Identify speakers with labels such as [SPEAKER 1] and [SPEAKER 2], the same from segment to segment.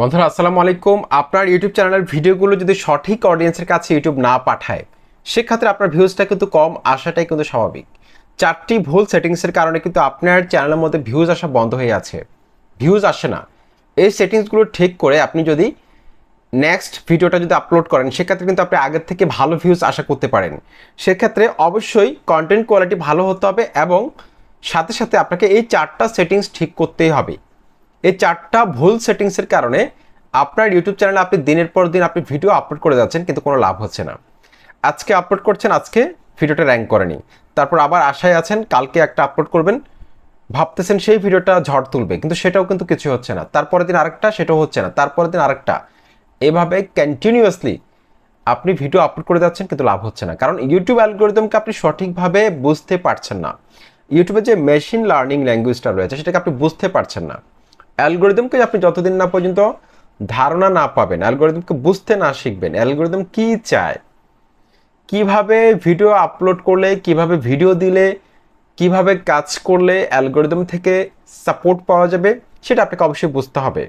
[SPEAKER 1] বন্ধুরা, আসসালামু আলাইকুম। আপনার ইউটিউব চ্যানেলের ভিডিওগুলো যদি সঠিক অডিয়েন্সের কাছে ইউটিউব না পাঠায়, সেক্ষেত্রে আপনার ভিউজটা কিন্তু কম, আসাটাই কিন্তু স্বাভাবিক। চারটি ভুল সেটিংসের কারণে কিন্তু আপনার চ্যানেলের মধ্যে ভিউজ আসা বন্ধ হয়ে আছে। ভিউজ আসে না। এই সেটিংসগুলো ঠিক করে আপনি যদি নেক্সট ভিডিওটা যদি আপলোড করেন, সেক্ষেত্রে কিন্তু আপনি আগের থেকে ভালো ভিউজ আশা করতে পারেন। সেক্ষেত্রে অবশ্যই কন্টেন্ট কোয়ালিটি ভালো হতে হবে এবং সাথে সাথে আপনাকে এই চারটা সেটিংস ঠিক করতেই হবে। এই চারটা ভুল সেটিংসের কারণে আপনার ইউটিউব চ্যানেলে আপনি দিনের পর দিন আপনি ভিডিও আপলোড করে যাচ্ছেন, কিন্তু কোনো লাভ হচ্ছে না। আজকে আপলোড করছেন, আজকে ভিডিওটা র্যাঙ্ক করেনি। তারপর আবার আশায় আছেন, কালকে একটা আপলোড করবেন। ভাবতেছেন সেই ভিডিওটা ঝড় তুলবে, কিন্তু সেটাও কিন্তু কিছু হচ্ছে না। তারপরের দিন আরেকটা, সেটাও হচ্ছে না। তারপরের দিন আরেকটা। এভাবে কন্টিনিউয়াসলি আপনি ভিডিও আপলোড করে যাচ্ছেন, কিন্তু লাভ হচ্ছে না। কারণ ইউটিউব অ্যালগোরিদমকে আপনি সঠিকভাবে বুঝতে পারছেন না। ইউটিউবে যে মেশিন লার্নিং ল্যাঙ্গুয়েজটা রয়েছে, সেটাকে আপনি বুঝতে পারছেন না। অ্যালগোরিদমকে আপনি যতদিন না পর্যন্ত ধারণা না পাবেন, অ্যালগোরিদমকে বুঝতে না শিখবেন, অ্যালগোরিদম কি চায়? কীভাবে ভিডিও আপলোড করলে, কীভাবে ভিডিও দিলে, কীভাবে কাজ করলে অ্যালগোরিদম থেকে সাপোর্ট পাওয়া যাবে, সেটা আপনাকে অবশ্যই বুঝতে হবে।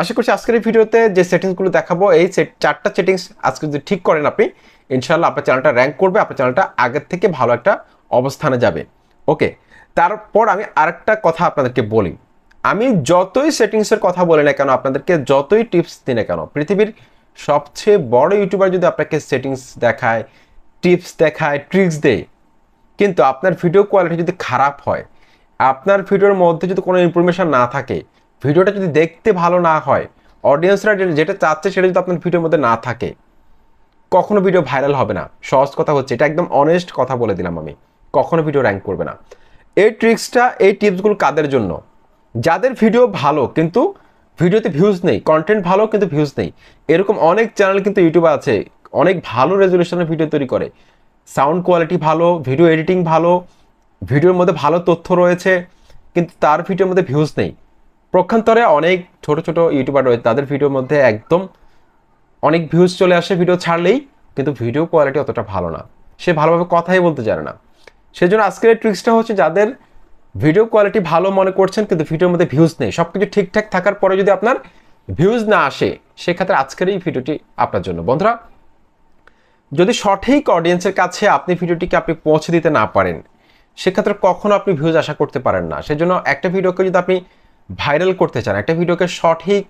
[SPEAKER 1] আশা করছি আজকের ভিডিওতে যে সেটিংসগুলো দেখাবো, এই চারটা সেটিংস আজকে যদি ঠিক করেন আপনি ইনশাল্লাহ আপনার চ্যানেলটা র্যাঙ্ক করবে, আপনার চ্যানেলটা আগের থেকে ভালো একটা অবস্থানে যাবে। ওকে, তারপর আমি আরেকটা কথা আপনাদেরকে বলি। আমি যতই সেটিংসের কথা বলি না কেন, আপনাদেরকে যতই টিপস দিই না কেন, পৃথিবীর সবচেয়ে বড় ইউটিউবার যদি আপনাকে সেটিংস দেখায় টিপস দেখায় ট্রিক্স দেয়, কিন্তু আপনার ভিডিও কোয়ালিটি যদি খারাপ হয়, আপনার ভিডিওর মধ্যে যদি কোনো ইনফরমেশন না থাকে ভিডিওটা যদি দেখতে ভালো না হয় অডিয়েন্সরা যেটা চাচ্ছে সেটা যদি আপনার ভিডিওর মধ্যে না থাকে, কখনো ভিডিও ভাইরাল হবে না। সহজ কথা হচ্ছে, এটা একদম অনেস্ট কথা বলে দিলাম আমি। কখনো ভিডিও র্যাঙ্ক করবে না। এই ট্রিক্সটা এই টিপসগুলো কাদের জন্য? যাদের ভিডিও ভালো, কিন্তু ভিডিওতে ভিউজ নেই কন্টেন্ট ভালো, কিন্তু ভিউজ নেই। এরকম অনেক চ্যানেল কিন্তু ইউটিউবে আছে, অনেক ভালো রেজলিউশনের ভিডিও তৈরি করে। সাউন্ড কোয়ালিটি ভালো ভিডিও এডিটিং ভালো ভিডিওর মধ্যে ভালো তথ্য রয়েছে, কিন্তু তার ভিডিওর মধ্যে ভিউজ নেই। প্রক্ষান্তরে অনেক ছোট ছোট ইউটিউবার রয়েছে তাদের ভিডিওর মধ্যে একদম অনেক ভিউজ চলে আসে ভিডিও ছাড়লেই, কিন্তু ভিডিও কোয়ালিটি অতটা ভালো না। সে ভালোভাবে কথাই বলতে জানে না। সেই জন্য আজকের ট্রিক্সটা হচ্ছে যাদের ভিডিও কোয়ালিটি ভালো মনে করছেন, কিন্তু ভিডিওর মধ্যে ভিউজ নেই। সব কিছু ঠিকঠাক থাকার পরে যদি আপনার ভিউজ না আসে, সেক্ষেত্রে আজকের এই ভিডিওটি আপনার জন্য। বন্ধুরা, যদি সঠিক অডিয়েন্সের কাছে আপনি ভিডিওটিকে আপনি পৌঁছে দিতে না পারেন, সেক্ষেত্রে কখনো আপনি ভিউজ আশা করতে পারেন না। সেজন্য একটা ভিডিওকে যদি আপনি ভাইরাল করতে চান, একটা ভিডিওকে সঠিক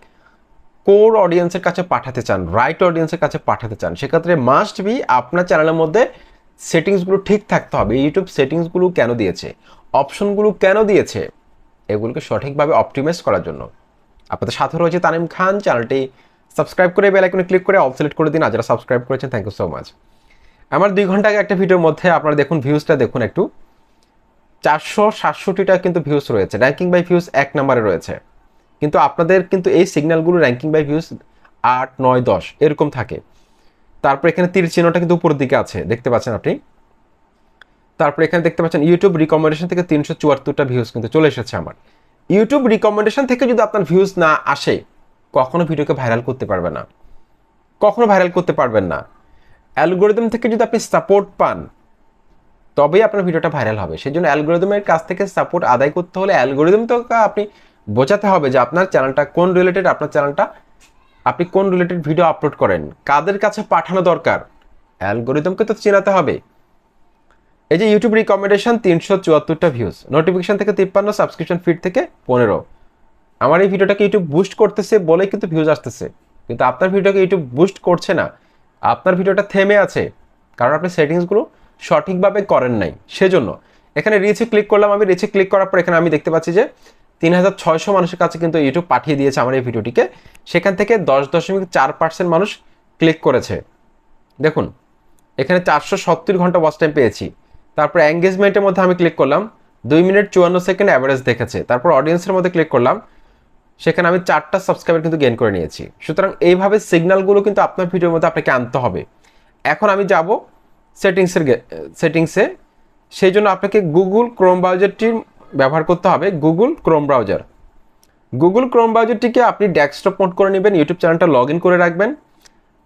[SPEAKER 1] কোর অডিয়েন্সের কাছে পাঠাতে চান রাইট অডিয়েন্সের কাছে পাঠাতে চান, সেক্ষেত্রে মাস্ট বি আপনার চ্যানেলের মধ্যে সেটিংসগুলো ঠিক থাকতে হবে। ইউটিউব সেটিংসগুলো কেন দিয়েছে? অপশনগুলো কেন দিয়েছে? এগুলোকে সঠিকভাবে অপটিমাইজ করার জন্য। আপনাদের সাথে রয়েছে তানিম খান। চ্যানেলটি সাবস্ক্রাইব করে বেল আইকনে ক্লিক করে অল করে দিন। আর যারা সাবস্ক্রাইব করেছেন থ্যাংক ইউ সো মাচ আমার দুই ঘণ্টা আগে একটা ভিডিওর মধ্যে আপনারা দেখুন ভিউজটা দেখুন একটু। চারশো সাতষট্টিটা কিন্তু ভিউজ রয়েছে। র্যাঙ্কিং বাই ভিউজ এক নম্বরে রয়েছে। কিন্তু আপনাদের কিন্তু এই সিগন্যালগুলো র্যাঙ্কিং বাই ভিউজ আট, নয়, দশ, এরকম থাকে। তারপর এখানে তীর চিহ্নটা কিন্তু উপরের দিকে আছে। দেখতে পাচ্ছেন আপনি? তারপর এখানে দেখতে পাচ্ছেন ইউটিউব রিকমেন্ডেশন থেকে তিনশো চুয়াত্তরটা ভিউজ কিন্তু চলে এসেছে আমার। ইউটিউব রিকমেন্ডেশন থেকে যদি আপনার ভিউজ না আসে, কখনো ভিডিওকে ভাইরাল করতে পারবে না। কখনো ভাইরাল করতে পারবেন না। অ্যালগোরিদম থেকে যদি আপনি সাপোর্ট পান, তবেই আপনার ভিডিওটা ভাইরাল হবে। সেই জন্য অ্যালগোরিদমের কাছ থেকে সাপোর্ট আদায় করতে হলে অ্যালগোরিদম তো আপনি বোঝাতে হবে যে আপনার চ্যানেলটা কোন রিলেটেড আপনার চ্যানেলটা আপনি কোন রিলেটেড ভিডিও আপলোড করেন, কাদের কাছে পাঠানো দরকার। অ্যালগোরিদমকে তো চেনাতে হবে। এই যে ইউটিউব রিকমেন্ডেশন তিনশো চুয়াত্তরটা ভিউজ নোটিফিকেশন থেকে তিপ্পান্ন সাবস্ক্রিপশন ফিড থেকে পনেরো। আমার এই ভিডিওটাকে ইউটিউব বুস্ট করতেছে বলেই কিন্তু ভিউজ আসতেছে। কিন্তু আপনার ভিডিওকে ইউটিউব বুস্ট করছে না। আপনার ভিডিওটা থেমে আছে, কারণ আপনি সেটিংসগুলো সঠিকভাবে করেন নাই। সেজন্য এখানে রিচে ক্লিক করলাম আমি। রিচে ক্লিক করার পর এখানে আমি দেখতে পাচ্ছি যে তিন হাজার ছয়শো মানুষের কাছে কিন্তু ইউটিউব পাঠিয়ে দিয়েছে আমার এই ভিডিওটিকে সেখান থেকে দশ দশমিক চার পার্সেন্ট মানুষ ক্লিক করেছে। দেখুন, এখানে চারশো সত্তর ঘণ্টা ওয়াচ টাইম পেয়েছি। তারপর এঙ্গেজমেন্টের মধ্যে আমি ক্লিক করলাম, দুই মিনিট চুয়ান্ন সেকেন্ড অ্যাভারেজ দেখেছে। তারপর অডিয়েন্সের মধ্যে ক্লিক করলাম, সেখানে আমি চারটা সাবস্ক্রাইবার কিন্তু গেন করে নিয়েছি। সুতরাং এইভাবে সিগনালগুলো কিন্তু আপনার ভিডিওর মধ্যে আপনাকে আনতে হবে। এখন আমি যাব সেটিংসের সেটিংসে সেই জন্য আপনাকে গুগল ক্রোম ব্রাউজারটি ব্যবহার করতে হবে Google Chrome browser Google Chrome ব্রাউজারটিকে আপনি ডেস্কটপ মোড করে নেবেন ইউটিউব চ্যানেলটা লগ করে রাখবেন।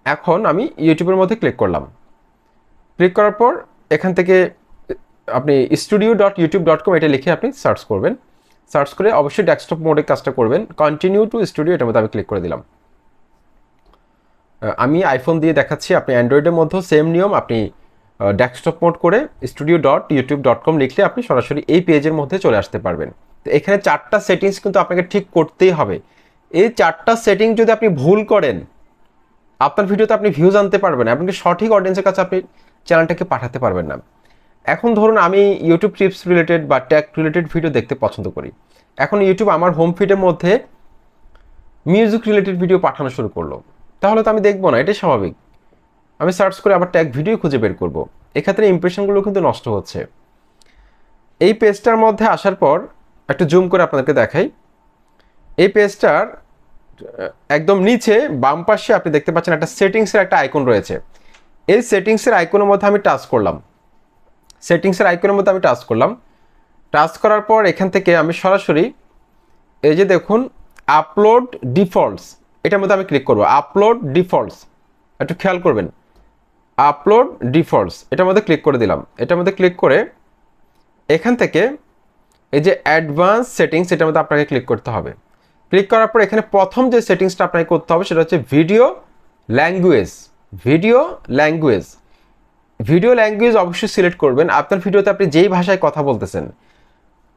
[SPEAKER 1] এখন আমি ইউটিউবের মধ্যে ক্লিক করলাম। ক্লিক করার পর এখান থেকে আপনি studio dot YouTube dot com এটা লিখে আপনি সার্চ করবেন। সার্চ করে অবশ্যই ডেস্কটপ মোডে কাজটা করবেন। কন্টিনিউ টু স্টুডিও এটার মধ্যে আমি ক্লিক করে দিলাম। আমি আইফোন দিয়ে দেখাচ্ছি, আপনি অ্যান্ড্রয়েডের মধ্যেও সেম নিয়ম, আপনি ডেস্কটপ মোড করে studio dot YouTube dot com লিখলে আপনি সরাসরি এই পেজের মধ্যে চলে আসতে পারবেন। তো এখানে চারটা সেটিংস কিন্তু আপনাকে ঠিক করতেই হবে। এই চারটা সেটিং যদি আপনি ভুল করেন, আপনার ভিডিওতে আপনি ভিউজ আনতে পারবেন না। আপনাকে সঠিক অডিয়েন্সের কাছে আপনি চ্যানেলটাকে পাঠাতে পারবেন না। এখন ধরুন আমি ইউটিউব টিপস রিলেটেড বা ট্যাগ রিলেটেড ভিডিও দেখতে পছন্দ করি। এখন ইউটিউব আমার হোম ফিডের মধ্যে মিউজিক রিলেটেড ভিডিও পাঠানো শুরু করল। তাহলে তো আমি দেখব না, এটাই স্বাভাবিক। আমি সার্চ করে আবার ট্যাগ ভিডিও খুঁজে বের করব। এক্ষেত্রে ইমপ্রেশনগুলো কিন্তু নষ্ট হচ্ছে। এই পেজটার মধ্যে আসার পর একটু জুম করে আপনাদেরকে দেখাই। এই পেজটার একদম নিচে বাম পাশে আপনি দেখতে পাচ্ছেন একটা সেটিংসের একটা আইকন রয়েছে। এই সেটিংসের আইকনের মধ্যে আমি টাচ করলাম। সেটিংসের আইকনের মধ্যে আমি টাচ করলাম। টাচ করার পর এখান থেকে আমি সরাসরি এই যে দেখুন আপলোড ডিফল্টস এটার মধ্যে আমি ক্লিক করব। আপলোড ডিফল্টস একটু খেয়াল করবেন। আপলোড ডিফল্টস এটার মধ্যে ক্লিক করে দিলাম। এটার মধ্যে ক্লিক করে এখান থেকে এই যে অ্যাডভান্স সেটিংস এটার মধ্যে আপনাকে ক্লিক করতে হবে। ক্লিক করার পর এখানে প্রথম যে সেটিংসটা আপনাকে করতে হবে, সেটা হচ্ছে video language video language video language অবশ্যই সিলেক্ট করবেন। আপনার ভিডিওতে আপনি যেই ভাষায় কথা বলতেছেন,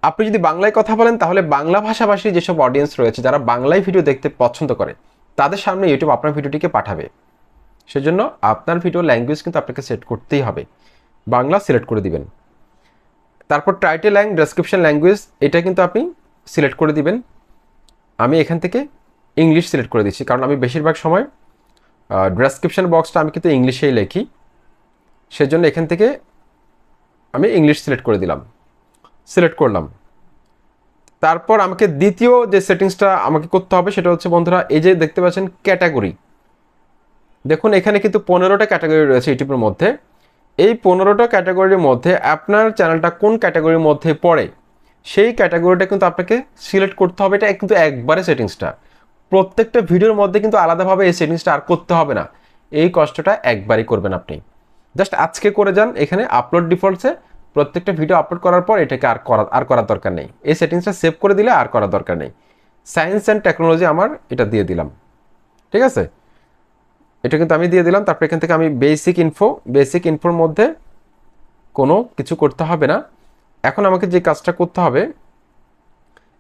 [SPEAKER 1] আপনি যদি বাংলায় কথা বলেন, তাহলে বাংলা ভাষাভাষী যেসব অডিয়েন্স রয়েছে, যারা বাংলায় ভিডিও দেখতে পছন্দ করে, তাদের সামনে ইউটিউব আপনার ভিডিওটিকে পাঠাবে। সেজন্য আপনার ভিডিও ল্যাঙ্গুয়েজ কিন্তু আপনাকে সেট করতেই হবে। বাংলা সিলেক্ট করে দিবেন। তারপর টাইটেল অ্যান্ড ডেসক্রিপশন ল্যাঙ্গুয়েজ এটা কিন্তু আপনি সিলেক্ট করে দিবেন। আমি এখান থেকে ইংলিশ সিলেক্ট করে দিচ্ছি, কারণ আমি বেশিরভাগ সময় ডেসক্রিপশন বক্সটা আমি কিন্তু ইংলিশেই লিখি। সেজন্য এখান থেকে আমি ইংলিশ সিলেক্ট করে দিলাম। সিলেক্ট করলাম। তারপর আমাকে দ্বিতীয় যে সেটিংসটা আমাকে করতে হবে সেটা হচ্ছে, বন্ধুরা, এই যে দেখতে পাচ্ছেন ক্যাটাগরি। দেখুন, এখানে কিন্তু পনেরোটা ক্যাটাগরি রয়েছে ইউটিউবের মধ্যে। এই পনেরোটা ক্যাটাগরির মধ্যে আপনার চ্যানেলটা কোন ক্যাটাগরির মধ্যে পড়ে, সেই ক্যাটাগরিটা কিন্তু আপনাকে সিলেক্ট করতে হবে। এটা কিন্তু একবারে সেটিংসটা। প্রত্যেকটা ভিডিওর মধ্যে কিন্তু আলাদাভাবে এই সেটিংসটা আর করতে হবে না। এই কষ্টটা একবারই করবেন আপনি। জাস্ট আজকে করে যান, এখানে আপলোড ডিফল্টসে প্রত্যেকটা ভিডিও আপলোড করার পর এটাকে আর করা আর করার দরকার নেই। এই সেটিংসটা সেভ করে দিলে আর করার দরকার নেই। সায়েন্স অ্যান্ড টেকনোলজি আমার এটা দিয়ে দিলাম। ঠিক আছে? এটা কিন্তু আমি দিয়ে দিলাম, তারপর এখান থেকে আমি বেসিক ইনফো বেসিক ইনফোর মধ্যে কোনো কিছু করতে হবে না। এখন আমাকে যে কাজটা করতে হবে,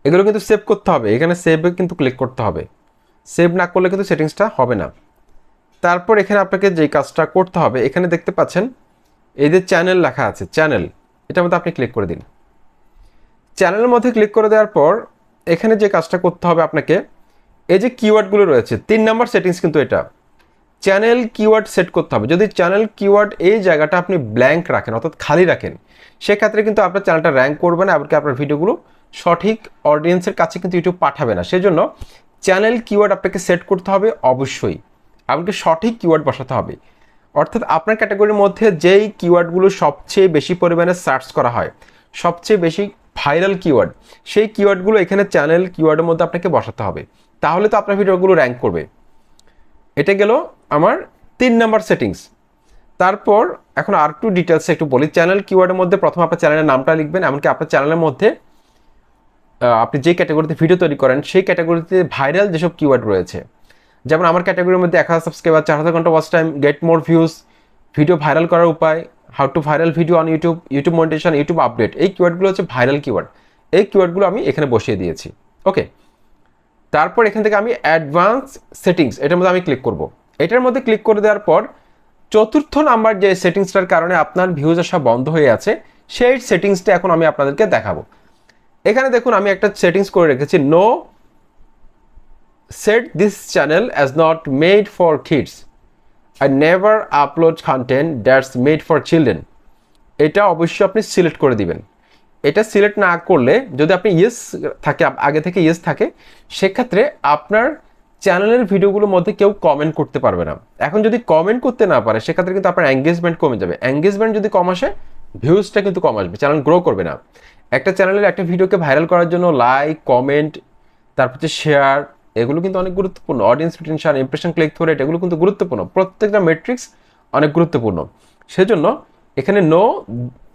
[SPEAKER 1] এগুলো কিন্তু সেভ করতে হবে। এখানে সেভে কিন্তু ক্লিক করতে হবে। সেভ না করলে কিন্তু সেটিংসটা হবে না। তারপর এখানে আপনাকে যে কাজটা করতে হবে, এখানে দেখতে পাচ্ছেন, এই যে চ্যানেল লেখা আছে চ্যানেল এটার মধ্যে আপনি ক্লিক করে দিন। চ্যানেলের মধ্যে ক্লিক করে দেওয়ার পর, এখানে যে কাজটা করতে হবে আপনাকে, এই যে কিওয়ার্ডগুলো রয়েছে, তিন নাম্বার সেটিংস কিন্তু এটা। চ্যানেল কিওয়ার্ড সেট করতে হবে। যদি চ্যানেল কিওয়ার্ড এই জায়গাটা আপনি ব্ল্যাঙ্ক রাখেন, অর্থাৎ খালি রাখেন, সেক্ষেত্রে কিন্তু আপনার চ্যানেলটা র্যাঙ্ক করবে না, এমনকি আপনার ভিডিওগুলো সঠিক অডিয়েন্সের কাছে কিন্তু ইউটিউব পাঠাবে না। সেজন্য চ্যানেল কিওয়ার্ড আপনাকে সেট করতে হবে অবশ্যই। এমনকি সঠিক কিওয়ার্ড বসাতে হবে। অর্থাৎ আপনার ক্যাটাগরির মধ্যে যেই কিওয়ার্ডগুলো সবচেয়ে বেশি পরিমাণে সার্চ করা হয়, সবচেয়ে বেশি ভাইরাল কিওয়ার্ড সেই কিওয়ার্ডগুলো এখানে চ্যানেল কিওয়ার্ডের মধ্যে আপনাকে বসাতে হবে। তাহলে তো আপনার ভিডিওগুলো র্যাঙ্ক করবে। এটা গেল আমার তিন নাম্বার সেটিংস তারপর এখন আর একটু ডিটেলসে একটু বলি। চ্যানেল কিওয়ার্ডের মধ্যে প্রথম আপনার চ্যানেলের নামটা লিখবেন। এমনকি আপনার চ্যানেলের মধ্যে আপনি যে ক্যাটাগরিতে ভিডিও তৈরি করেন, সেই ক্যাটাগরিতে ভাইরাল যেসব কিওয়ার্ড রয়েছে যেমন আমার ক্যাটাগরির মধ্যে এক হাজার সাবস্ক্রাইবার চার হাজার ঘণ্টা watch time get more views video viral করার উপায় how to viral video on YouTube YouTube monetization YouTube update এই কিওয়ার্ডগুলো হচ্ছে ভাইরাল কিওয়ার্ড এই কিওয়ার্ডগুলো আমি এখানে বসিয়ে দিয়েছি। ওকে তারপর এখান থেকে আমি অ্যাডভান্স সেটিংস এটার মধ্যে আমি ক্লিক করব। এটার মধ্যে ক্লিক করে দেওয়ার পর চতুর্থ নাম্বার যে সেটিংসটার কারণে আপনার ভিউজ আসা বন্ধ হয়ে আছে, সেই সেটিংসটা এখন আমি আপনাদেরকে দেখাবো। এখানে দেখুন আমি একটা সেটিংস করে রেখেছি no set this channel as not made for kids I never upload content that's made for children এটা অবশ্যই আপনি সিলেক্ট করে দিবেন। এটা সিলেক্ট না করলে যদি আপনি ইয়েস থাকে, আগে থেকে ইয়েস থাকে, সেক্ষেত্রে আপনার চ্যানেলের ভিডিওগুলোর মধ্যে কেউ কমেন্ট করতে পারবে না। এখন যদি কমেন্ট করতে না পারে, সেক্ষেত্রে কিন্তু আপনার এঙ্গেজমেন্ট কমে যাবে। এঙ্গেজমেন্ট যদি কম আসে ভিউজটা কিন্তু কম আসবে। চ্যানেল গ্রো করবে না। একটা চ্যানেলের একটা ভিডিওকে ভাইরাল করার জন্য লাইক কমেন্ট তারপর হচ্ছে শেয়ার এগুলো কিন্তু অনেক গুরুত্বপূর্ণ। Audience retention impression click through rate এগুলো কিন্তু গুরুত্বপূর্ণ। প্রত্যেকটা মেট্রিক্স অনেক গুরুত্বপূর্ণ। সেজন্য এখানে no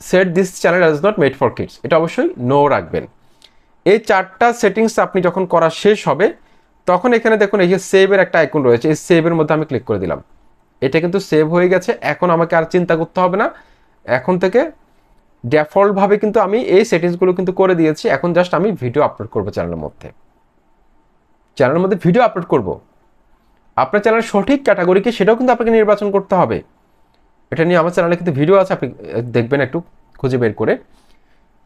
[SPEAKER 1] set this channel is not made for kids এটা অবশ্যই নো রাখবেন। এই চারটা সেটিংস আপনি যখন করা শেষ হবে, তখন এখানে দেখুন এই যে সেভের একটা আইকন রয়েছে। এই সেভের মধ্যে আমি ক্লিক করে দিলাম। এটা কিন্তু সেভ হয়ে গেছে। এখন আমাকে আর চিন্তা করতে হবে না। এখন থেকে ডেফল্টভাবে কিন্তু আমি এই সেটিংসগুলো কিন্তু করে দিয়েছি। এখন জাস্ট আমি ভিডিও আপলোড করব চ্যানেলের মধ্যে। চ্যানেলের মধ্যে ভিডিও আপলোড করব। আপনার চ্যানেলের সঠিক ক্যাটাগরিকে সেটাও কিন্তু আপনাকে নির্বাচন করতে হবে। এটা নিয়ে আমার চ্যানেলে কিন্তু ভিডিও আছে, আপনি দেখবেন একটু, খুঁজে বের করে।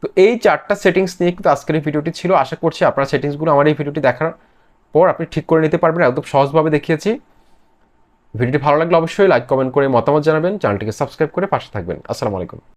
[SPEAKER 1] তো এই চারটা সেটিংস নিয়ে কিন্তু আজকের এই ভিডিওটি ছিল। আশা করছি আপনার সেটিংসগুলো আমার এই ভিডিওটি দেখার পর আপনি ঠিক করে নিতে পারবেন। একদম সহজভাবে দেখিয়েছি। ভিডিওটি ভালো লাগলে অবশ্যই লাইক কমেন্ট করে মতামত জানাবেন। চ্যানেলটিকে সাবস্ক্রাইব করে পাশে থাকবেন। আসসালামু আলাইকুম।